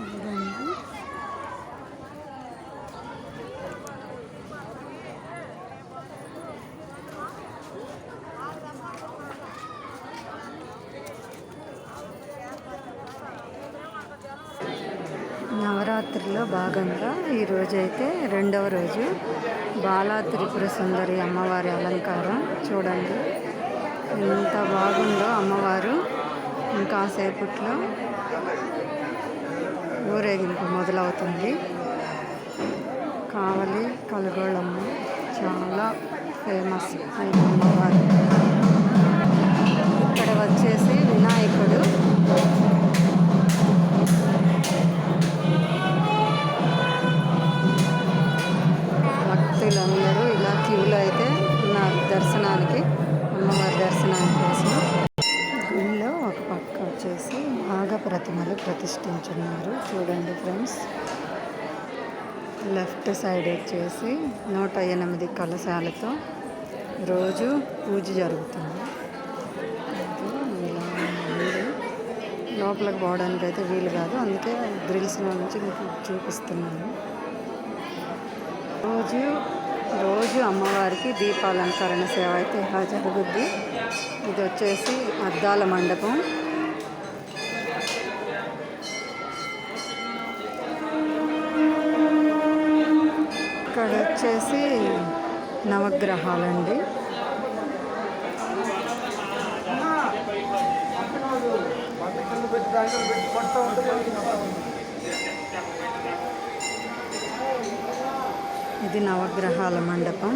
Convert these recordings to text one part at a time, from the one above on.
చూడండి నవరాత్రిలో భాగంగా ఈరోజైతే రెండవ రోజు బాలా త్రిపుర సుందరి అమ్మవారి అలంకారం. చూడండి ఎంత బాగుందో అమ్మవారు. ఇంకాసేపట్లో ఊరేగింపు మొదలవుతుంది. కావలి కలగోళమ్మ చాలా ఫేమస్ అయిన ప్రతిమలు ప్రతిష్ఠించున్నారు. చూడండి ఫ్రెండ్స్. లెఫ్ట్ సైడ్ వచ్చేసి నూట ఎనిమిది కలశాలతో రోజు పూజ జరుగుతుంది. లోపలికి పోవడానికి అయితే వీలు కాదు. అందుకే గ్రిల్స్లో నుంచి మీకు చూపిస్తున్నాను. రోజు రోజు అమ్మవారికి దీపాలంకరణ సేవ అయితే ఇలా జరుగుద్ది ఇది వచ్చేసి అద్దాల మండపం. వచ్చేసి నవగ్రహాలండి. ఇది నవగ్రహాల మండపం.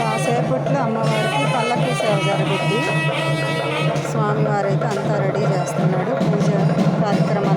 కాసేపట్లో అమ్మవారికి పల్లకి సేవ జరుగుద్ది. స్వామివారైతే అంతా రెడీ చేస్తున్నాడు. పూజ కార్యక్రమాలు